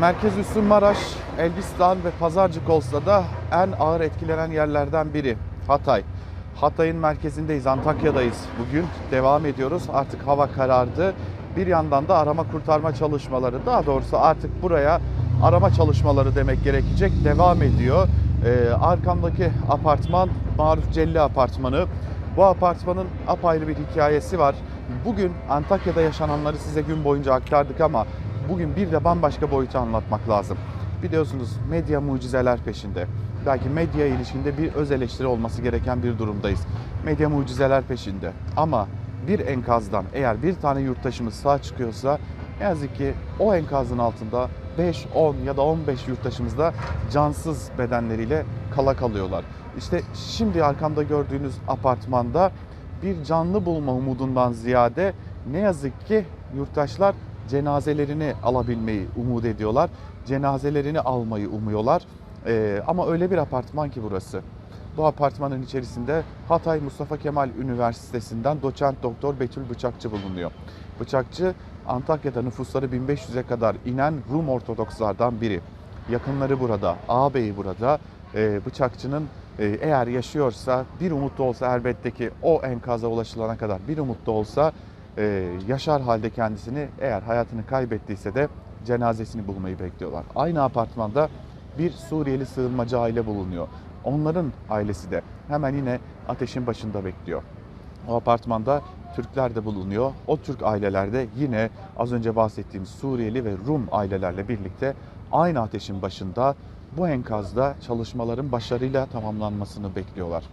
Merkez Üssü Maraş, Elbistan ve Pazarcık olsa da en ağır etkilenen yerlerden biri Hatay. Hatay'ın merkezindeyiz, Antakya'dayız. Bugün devam ediyoruz. Artık hava karardı. Bir yandan da arama kurtarma çalışmaları, daha doğrusu artık buraya arama çalışmaları demek gerekecek, devam ediyor. Ee, arkamdaki apartman Maruf Celli Apartmanı. Bu apartmanın apayrı bir hikayesi var. Bugün Antakya'da yaşananları size gün boyunca aktardık ama bugün bir de bambaşka boyutu anlatmak lazım. Biliyorsunuz medya mucizeler peşinde. Belki medya ilişkinde bir öz eleştiri olması gereken bir durumdayız. Medya mucizeler peşinde. Ama bir enkazdan eğer bir tane yurttaşımız sağ çıkıyorsa ne yazık ki o enkazın altında 5, 10 ya da 15 yurttaşımız da cansız bedenleriyle kala kalıyorlar. İşte şimdi arkamda gördüğünüz apartmanda bir canlı bulma umudundan ziyade ne yazık ki yurttaşlar cenazelerini alabilmeyi umut ediyorlar. Cenazelerini almayı umuyorlar. Ee, ama öyle bir apartman ki burası. Bu apartmanın içerisinde Hatay Mustafa Kemal Üniversitesi'nden doçent doktor Betül Bıçakçı bulunuyor. Bıçakçı Antakya'da nüfusları 1500'e kadar inen Rum Ortodokslardan biri. Yakınları burada, ağabeyi burada. Ee, Bıçakçı'nın e, eğer yaşıyorsa bir umut da olsa elbette ki o enkaza ulaşılana kadar bir umut da olsa e, yaşar halde kendisini eğer hayatını kaybettiyse de cenazesini bulmayı bekliyorlar. Aynı apartmanda bir Suriyeli sığınmacı aile bulunuyor. Onların ailesi de hemen yine ateşin başında bekliyor. O apartmanda Türkler de bulunuyor. O Türk ailelerde yine az önce bahsettiğim Suriyeli ve Rum ailelerle birlikte aynı ateşin başında bu enkazda çalışmaların başarıyla tamamlanmasını bekliyorlar.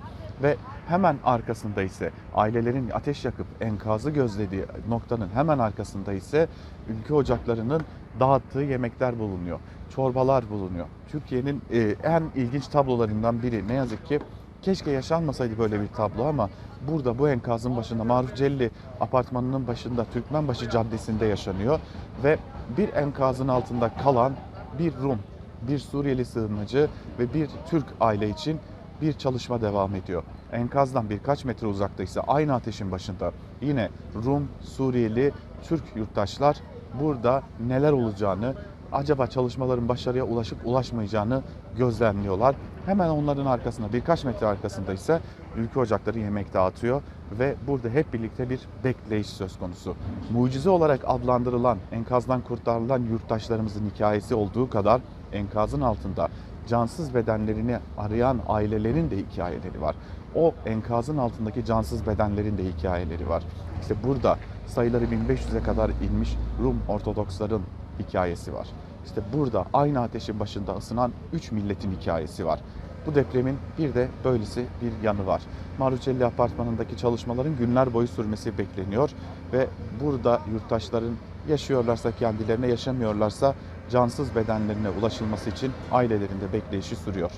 Ve hemen arkasında ise ailelerin ateş yakıp enkazı gözlediği noktanın hemen arkasında ise ülke ocaklarının dağıttığı yemekler bulunuyor. Çorbalar bulunuyor. Türkiye'nin e, en ilginç tablolarından biri ne yazık ki keşke yaşanmasaydı böyle bir tablo ama burada bu enkazın başında Maruf Celli apartmanının başında Türkmenbaşı Caddesi'nde yaşanıyor ve bir enkazın altında kalan bir Rum, bir Suriyeli sığınmacı ve bir Türk aile için bir çalışma devam ediyor. Enkazdan birkaç metre uzakta ise aynı ateşin başında yine Rum, Suriyeli, Türk yurttaşlar burada neler olacağını, acaba çalışmaların başarıya ulaşıp ulaşmayacağını gözlemliyorlar. Hemen onların arkasında birkaç metre arkasında ise ülke ocakları yemek dağıtıyor ve burada hep birlikte bir bekleyiş söz konusu. Mucize olarak adlandırılan enkazdan kurtarılan yurttaşlarımızın hikayesi olduğu kadar enkazın altında cansız bedenlerini arayan ailelerin de hikayeleri var. O enkazın altındaki cansız bedenlerin de hikayeleri var. İşte burada sayıları 1500'e kadar inmiş Rum Ortodoksların hikayesi var. İşte burada aynı ateşin başında ısınan 3 milletin hikayesi var. Bu depremin bir de böylesi bir yanı var. Marucelli Apartmanı'ndaki çalışmaların günler boyu sürmesi bekleniyor ve burada yurttaşların yaşıyorlarsa kendilerine yaşamıyorlarsa cansız bedenlerine ulaşılması için ailelerinde bekleyişi sürüyor.